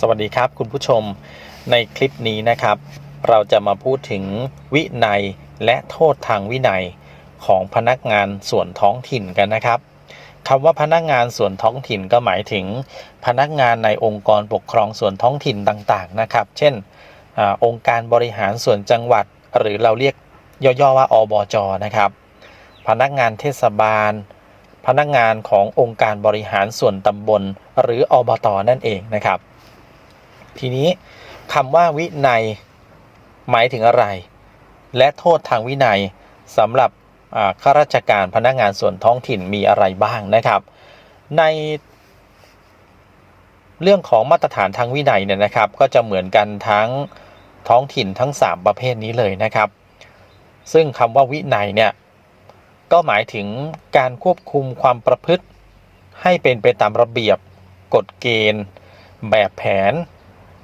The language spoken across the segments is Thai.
สวัสดีครับคุณผู้ชมในคลิปนี้นะครับ เราจะมาพูดถึงวินัยและโทษทางวินัยของพนักงานส่วนท้องถิ่นกันนะครับคำว่าพนักงานส่วนท้องถิ่นก็หมายถึง พนักงานในองค์กรปกครองส่วนท้องถิ่นต่างๆนะครับ เช่นอองค์การบริหารส่วนจังหวัด หรือเราเรียกย่อๆว่าอบจนะครับ พนักงานเทศบาล พนักงานขององค์การบริหารส่วนตำบล หรืออบตนั่นเองนะครับ ทีนี้คำว่าวินัยหมายถึงอะไร และโทษทางวินัยสำหรับข้าราชการพนักงานส่วนท้องถิ่นมีอะไรบ้างนะครับ ในเรื่องของมาตรฐานทางวินัยเนี่ยนะครับ ก็จะเหมือนกันทั้งท้องถิ่นทั้ง 3 ประเภทนี้เลยนะครับ ซึ่งคำว่าวินัยเนี่ยก็หมายถึงการควบคุมความประพฤติ ให้เป็นไปตามระเบียบ กฎเกณฑ์ แบบแผน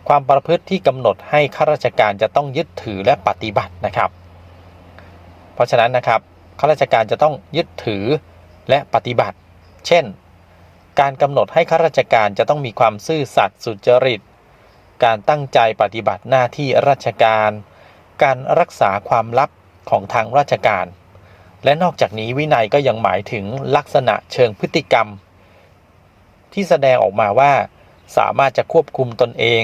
ความประพฤติที่กำหนดให้ข้าราชการจะต้องยึดถือและปฏิบัตินะครับ เพราะฉะนั้นนะครับข้าราชการจะต้องยึดถือและปฏิบัติ เช่น การกำหนดให้ข้าราชการจะต้องมีความซื่อสัตย์สุจริต การตั้งใจปฏิบัติหน้าที่ราชการ การรักษาความลับของทางราชการ และนอกจากนี้วินัยก็ยังหมายถึงลักษณะเชิงพฤติกรรม ที่แสดงออกมาว่า สามารถจะควบคุมตนเอง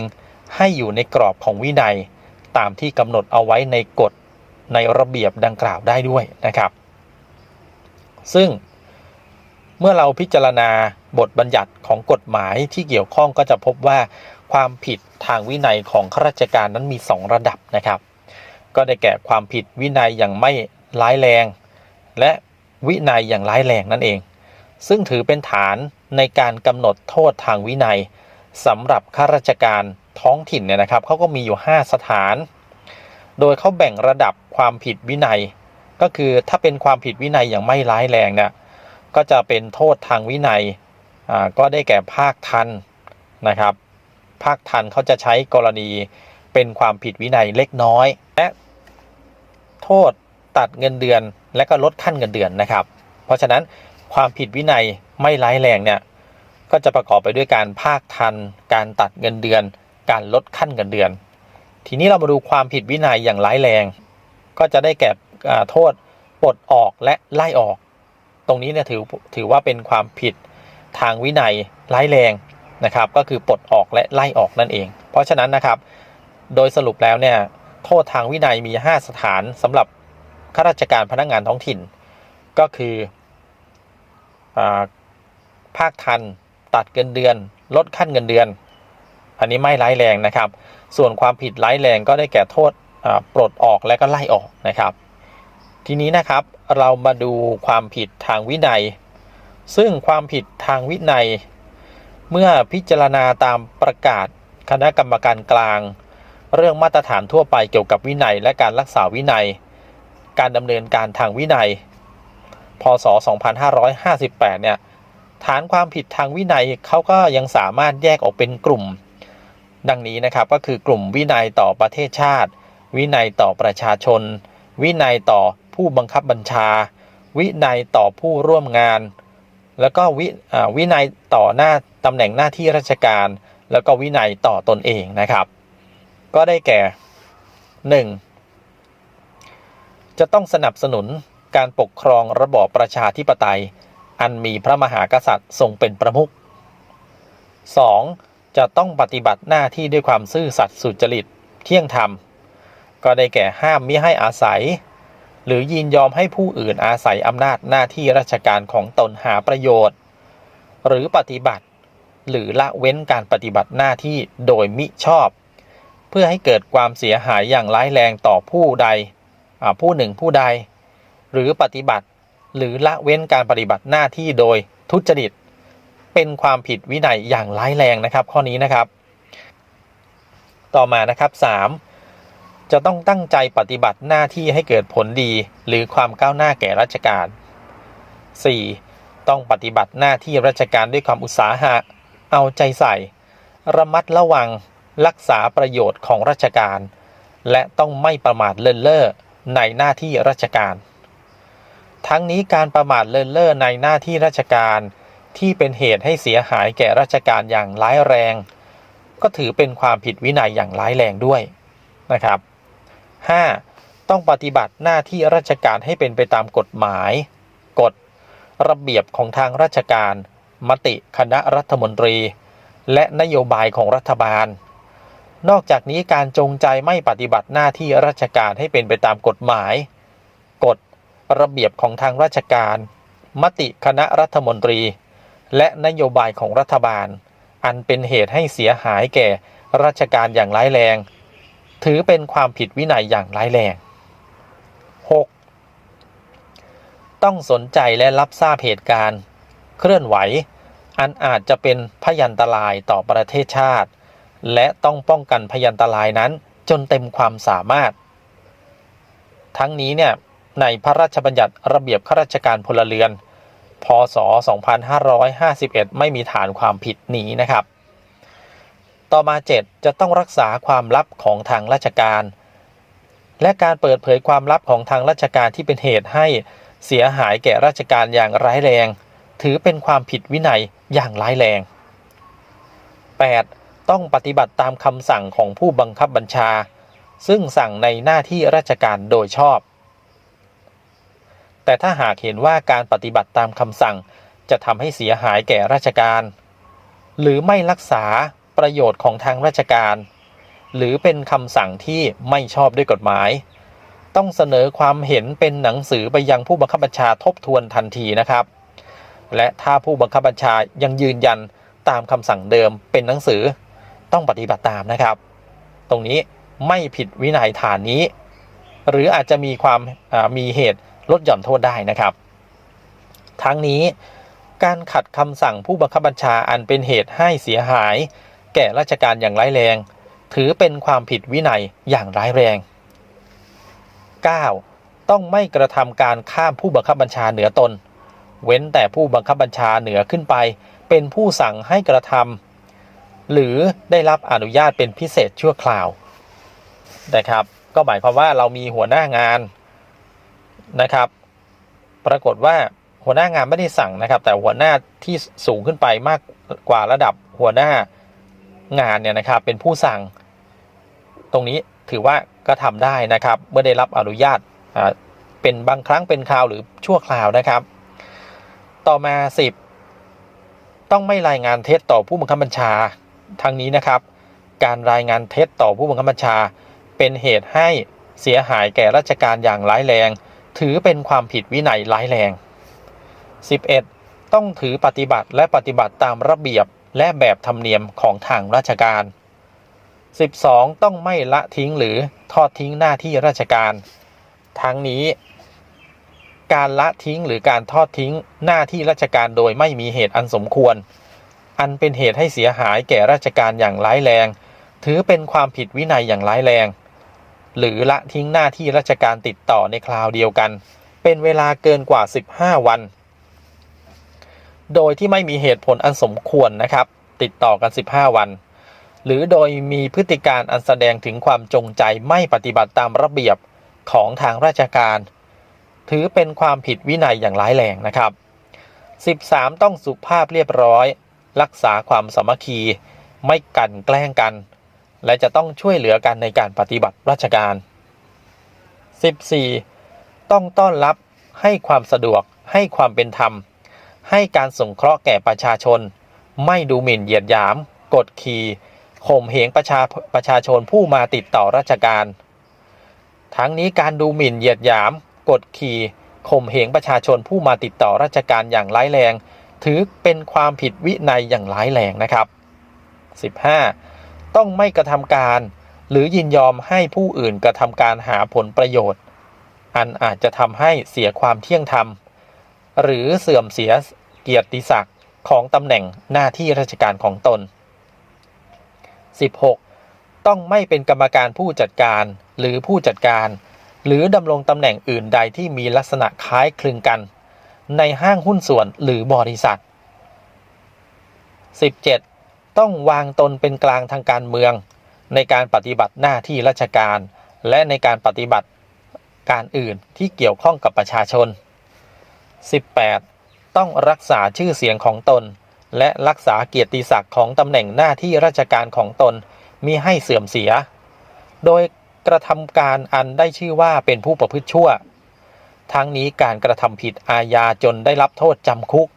ให้อยู่ในกรอบของวินัยตามที่กำหนดเอาไว้ในกฎในระเบียบดังกล่าวได้ด้วยนะครับ ซึ่งเมื่อเราพิจารณาบทบัญญัติของกฎหมายที่เกี่ยวข้องก็จะพบว่า ความผิดทางวินัยของข้าราชการนั้นมี 2 ระดับนะครับ ก็ได้แก่ความผิดวินัยอย่างไม่ร้ายแรง และวินัยอย่างร้ายแรงนั่นเอง ซึ่งถือเป็นฐานในการกำหนดโทษทางวินัยสำหรับข้าราชการ ท้องถิ่นเนี่ยนะครับเขาก็มีอยู่ 5 สถาน โดยเขาแบ่งระดับความผิดวินัย ก็คือถ้าเป็นความผิดวินัยอย่างไม่ร้ายแรงเนี่ยก็จะเป็นโทษทางวินัยอ่าก็ได้แก่ภาคทันนะครับ ภาคทันเขาจะใช้กรณีเป็นความผิดวินัยเล็กน้อย และโทษตัดเงินเดือนและก็ลดขั้นเงินเดือนนะครับ เพราะฉะนั้นความผิดวินัยไม่ร้ายแรงเนี่ยก็จะประกอบไปด้วยการภาคทัน การตัดเงินเดือน การลดขั้นเงินเดือน ทีนี้เรามาดูความผิดวินัยอย่างร้ายแรง ก็จะได้แก่โทษปลดออกและไล่ออก ตรงนี้เนี่ยถือถือว่าเป็นความผิดทางวินัยร้ายแรงนะครับ ก็คือปลดออกและไล่ออกนั่นเอง เพราะฉะนั้นนะครับ โดยสรุปแล้วเนี่ยโทษทางวินัยมี 5 สถานสำหรับข้าราชการพนักงานท้องถิ่น ก็คืออภาคทัน ตัดเงินเดือน ลดขั้นเงินเดือน อันนี้ไม่ร้ายแรงนะครับ ส่วนความผิดร้ายแรงก็ได้แก่โทษปลดออกและก็ไล่ออกนะครับ ทีนี้นะครับเรามาดูความผิดทางวินัย ซึ่งความผิดทางวินัย เมื่อพิจารณาตามประกาศคณะกรรมการกลาง เรื่องมาตรฐานทั่วไปเกี่ยวกับวินัย และการรักษาวินัย การดำเนินการทางวินัย พศ 2558 เนี่ยฐานความผิดทางวินัยเขาก็ยังสามารถแยกออกเป็นกลุ่ม ดังนี้นะครับก็คือกลุ่มวินัยต่อประเทศชาติ วินัยต่อประชาชน วินัยต่อผู้บังคับบัญชา วินัยต่อผู้ร่วมงาน แล้วก็วิวินัยต่อหน้าตำแหน่งหน้าที่ราชการ แล้วก็วินัยต่อตนเองนะครับ ก็ได้แก่ 1. จะต้องสนับสนุนการปกครองระบอบประชาธิปไตย อันมีพระมหากษัตริย์ทรงเป็นประมุข 2. จะต้องปฏิบัติหน้าที่ด้วยความซื่อสัตย์สุจริตเที่ยงธรรม ก็ได้แก่ห้ามมิให้อาศัย หรือยินยอมให้ผู้อื่นอาศัยอำนาจหน้าที่ราชการของตนหาประโยชน์ หรือปฏิบัติ หรือละเว้นการปฏิบัติหน้าที่โดยมิชอบ เพื่อให้เกิดความเสียหายอย่างร้ายแรงต่อผู้ใดผู้หนึ่งผู้ใด หรือปฏิบัติ หรือละเว้นการปฏิบัติหน้าที่โดยทุจริต เป็นความผิดวินัยอย่างร้ายแรงนะครับ ข้อนี้นะครับ ต่อมานะครับ 3. จะต้องตั้งใจปฏิบัติหน้าที่ให้เกิดผลดี หรือความก้าวหน้าแก่ราชการ 4. ต้องปฏิบัติหน้าที่ราชการด้วยความอุตสาหะ เอาใจใส่ ระมัดระวังรักษาประโยชน์ของราชการ และต้องไม่ประมาทเลินเล่อในหน้าที่ราชการ ทั้งนี้การประมาทเลินเล่อในหน้าที่ราชการ ที่เป็นเหตุให้เสียหายแก่ราชการอย่างร้ายแรง ก็ถือเป็นความผิดวินัยอย่างร้ายแรงด้วยนะครับ 5. ต้องปฏิบัติหน้าที่ราชการให้เป็นไปตามกฎหมาย กฎ ระเบียบของทางราชการ มติคณะรัฐมนตรี และนโยบายของรัฐบาล นอกจากนี้การจงใจไม่ปฏิบัติหน้าที่ราชการให้เป็นไปตามกฎหมาย กฎ ระเบียบของทางราชการ มติคณะรัฐมนตรี และนโยบายของรัฐบาล อันเป็นเหตุให้เสียหายแก่ราชการอย่างร้ายแรง ถือเป็นความผิดวินัยอย่างร้ายแรง 6. ต้องสนใจและรับทราบเหตุการณ์ เคลื่อนไหว อันอาจจะเป็นพยันตรายต่อประเทศชาติ และต้องป้องกันพยันตรายนั้นจนเต็มความสามารถ ทั้งนี้เนี่ยในพระราชบัญญัติระเบียบข้าราชการพลเรือน พศ 2551 ไม่มีฐานความผิดนี้นะครับ ต่อมา 7 จะต้องรักษาความลับของทางราชการ และการเปิดเผยความลับของทางราชการที่เป็นเหตุให้เสียหายแก่ราชการอย่างร้ายแรง ถือเป็นความผิดวินัยอย่างร้ายแรง 8. ต้องปฏิบัติตามคำสั่งของผู้บังคับบัญชา ซึ่งสั่งในหน้าที่ราชการโดยชอบ แต่ถ้าหากเห็นว่าการปฏิบัติตามคำสั่ง จะทำให้เสียหายแก่ราชการ หรือไม่รักษาประโยชน์ของทางราชการ หรือเป็นคำสั่งที่ไม่ชอบด้วยกฎหมาย ต้องเสนอความเห็นเป็นหนังสือไปยังผู้บังคับบัญชาทบทวนทันทีนะครับ และถ้าผู้บังคับบัญชายังยืนยันตามคำสั่งเดิมเป็นหนังสือต้องปฏิบัติตามนะครับ ตรงนี้ไม่ผิดวินัยฐานนี้ หรืออาจจะมีความมีเหตุ ลดหย่อนโทษได้นะครับ ทั้งนี้การขัดคำสั่งผู้บังคับบัญชาอันเป็นเหตุให้เสียหาย แก่ราชการอย่างร้ายแรง ถือเป็นความผิดวินัยอย่างร้ายแรง 9. ต้องไม่กระทำการข้ามผู้บังคับบัญชาเหนือตน เว้นแต่ผู้บังคับบัญชาเหนือขึ้นไป เป็นผู้สั่งให้กระทำหรือได้รับอนุญาตเป็นพิเศษชั่วคราวนะครับ ก็หมายความว่าเรามีหัวหน้างาน นะครับ ปรากฏว่าหัวหน้างานไม่ได้สั่งนะครับ แต่หัวหน้าที่สูงขึ้นไปมากกว่าระดับหัวหน้างานเนี่ยนะครับ เป็นผู้สั่ง ตรงนี้ถือว่าก็ทำได้นะครับ เมื่อได้รับอนุญาตเป็นบางครั้งเป็นคราวหรือชั่วคราวนะครับ ต่อมา 10 ต้องไม่รายงานเท็จต่อผู้บังคับบัญชาทั้งนี้นะครับ การรายงานเท็จต่อผู้บังคับบัญชา เป็นเหตุให้เสียหายแก่ราชการอย่างร้ายแรง ถือเป็นความผิดวินัยร้ายแรง 11. ต้องถือปฏิบัติและปฏิบัติตามระเบียบและแบบธรรมเนียมของทางราชการ 12. ต้องไม่ละทิ้งหรือทอดทิ้งหน้าที่ราชการ ทั้งนี้ การละทิ้งหรือการทอดทิ้งหน้าที่ราชการโดยไม่มีเหตุอันสมควร อันเป็นเหตุให้เสียหายแก่ราชการอย่างร้ายแรง ถือเป็นความผิดวินัยอย่างร้ายแรง หรือละทิ้งหน้าที่ราชการติดต่อในคราวเดียวกัน เป็นเวลาเกินกว่า 15 วัน โดยที่ไม่มีเหตุผลอันสมควรนะครับ ติดต่อกัน 15 วัน หรือโดยมีพฤติการอันแสดงถึงความจงใจไม่ปฏิบัติตามระเบียบของทางราชการ ถือเป็นความผิดวินัยอย่างร้ายแรงนะครับ 13 ต้องสุภาพเรียบร้อย รักษาความสามัคคี ไม่กันแกล้งกัน และจะต้องช่วยเหลือกันในการปฏิบัติราชการ 14. ต้องต้อนรับให้ความสะดวกให้ความเป็นธรรม ให้การสงเคราะห์แก่ประชาชน ไม่ดูหมิ่นเหยียดหยาม กดขี่ข่มเหงประชาประชาชนผู้มาติดต่อราชการ ทั้งนี้การดูหมิ่นเหยียดหยาม กดขี่ข่มเหงประชาชนผู้มาติดต่อราชการอย่างร้ายแรง ถือเป็นความผิดวินัยอย่างร้ายแรงนะครับ 15. ต้องไม่กระทำการ หรือยินยอมให้ผู้อื่นกระทำการหาผลประโยชน์ อันอาจจะทำให้เสียความเที่ยงธรรม หรือเสื่อมเสียเกียรติศักดิ์ของตำแหน่งหน้าที่ราชการของตน 16. ต้องไม่เป็นกรรมการผู้จัดการหรือผู้จัดการ หรือดำรงตำแหน่งอื่นใดที่มีลักษณะคล้ายคลึงกัน ในห้างหุ้นส่วนหรือบริษัท 17. ต้องวางตนเป็นกลางทางการเมือง ในการปฏิบัติหน้าที่ราชการ และในการปฏิบัติการอื่นที่เกี่ยวข้องกับประชาชน 18. ต้องรักษาชื่อเสียงของตน และรักษาเกียรติศักดิ์ของตำแหน่งหน้าที่ราชการของตนมิให้เสื่อมเสีย โดยกระทำการอันได้ชื่อว่าเป็นผู้ประพฤติชั่ว ทั้งนี้การกระทำผิดอาญาจนได้รับโทษจำคุก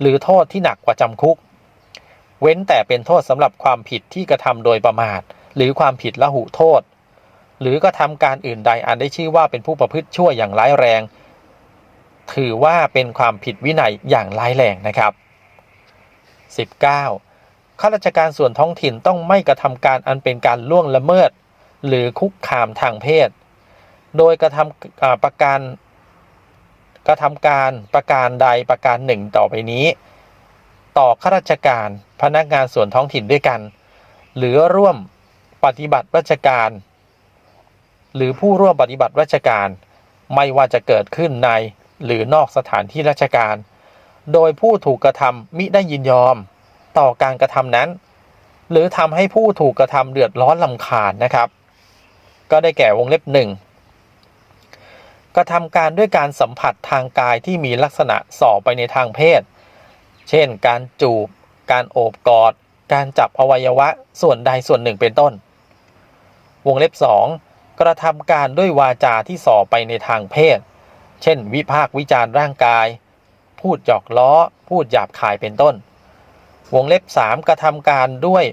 หรือโทษที่หนักกว่าจำคุก เว้นแต่เป็นโทษสำหรับความผิดที่กระทำโดยประมาท หรือความผิดละหุโทษ หรือกระทำการอื่นใดอันได้ชื่อว่าเป็นผู้ประพฤติชั่วอย่างร้ายแรง ถือว่าเป็นความผิดวินัยอย่างร้ายแรงนะครับ 19. ข้าราชการส่วนท้องถิ่นต้องไม่กระทำการอันเป็นการล่วงละเมิด หรือคุกคามทางเพศ โดยกระทำประการกระทำการประการใดประการหนึ่งต่อไปนี้ ต่อข้าราชการพนักงานส่วนท้องถิ่นด้วยกัน หรือร่วมปฏิบัติราชการ หรือผู้ร่วมปฏิบัติราชการ ไม่ว่าจะเกิดขึ้นในหรือนอกสถานที่ราชการ โดยผู้ถูกกระทำมิได้ยินยอมต่อการกระทำนั้น หรือทำให้ผู้ถูกกระทำเดือดร้อนลำคาญนะครับ ก็ได้แก่วงเล็บหนึ่งกระทำการด้วยการสัมผัสทางกายที่มีลักษณะส่อไปในทางเพศ เช่น การจูบ การโอบกอด การจับอวัยวะส่วนใดส่วนหนึ่งเป็นต้น วงเล็บ 2 กระทำการด้วยวาจาที่ส่อไปในทางเพศ เช่น วิพากวิจารณ์ร่างกาย พูดหยอกล้อ พูดหยาบคายเป็นต้น วงเล็บ 3 กระทำการด้วย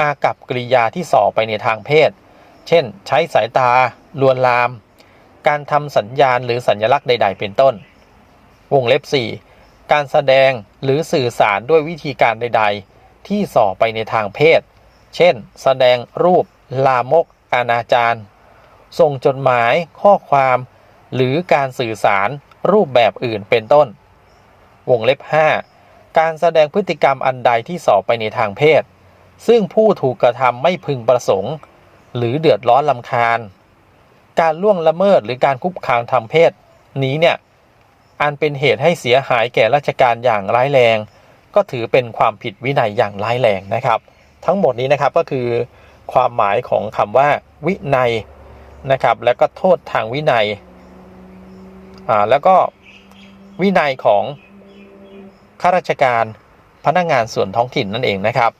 อากับกริยาที่ส่อไปในทางเพศ เช่น ใช้สายตา ลวนลาม การทำสัญญาณหรือสัญลักษณ์ใด ๆ เป็นต้น วงเล็บ 4 การแสดงหรือสื่อสารด้วยวิธีการใด ๆ ที่ส่อไปในทางเพศ เช่น แสดงรูป ลามก อนาจารส่งจดหมาย ข้อความ หรือการสื่อสารรูปแบบอื่นเป็นต้น วงเล็บ 5 การแสดงพฤติกรรมอันใดที่ส่อไปในทางเพศ ซึ่งผู้ถูกกระทำไม่พึงประสงค์ หรือเดือดร้อนลำคาญ การล่วงละเมิดหรือการคุกคามทางเพศ นี้เนี่ย อันเป็นเหตุให้เสียหายแก่ราชการอย่างร้ายแรง ก็ถือเป็นความผิดวินัยอย่างร้ายแรงนะครับ ทั้งหมดนี้นะครับก็คือความหมายของคำว่าวินัยนะครับแล้วก็โทษทางวินัยอ่าแล้วก็วินัยของข้าราชการพนักงานส่วนท้องถิ่นนั่นเองนะครับ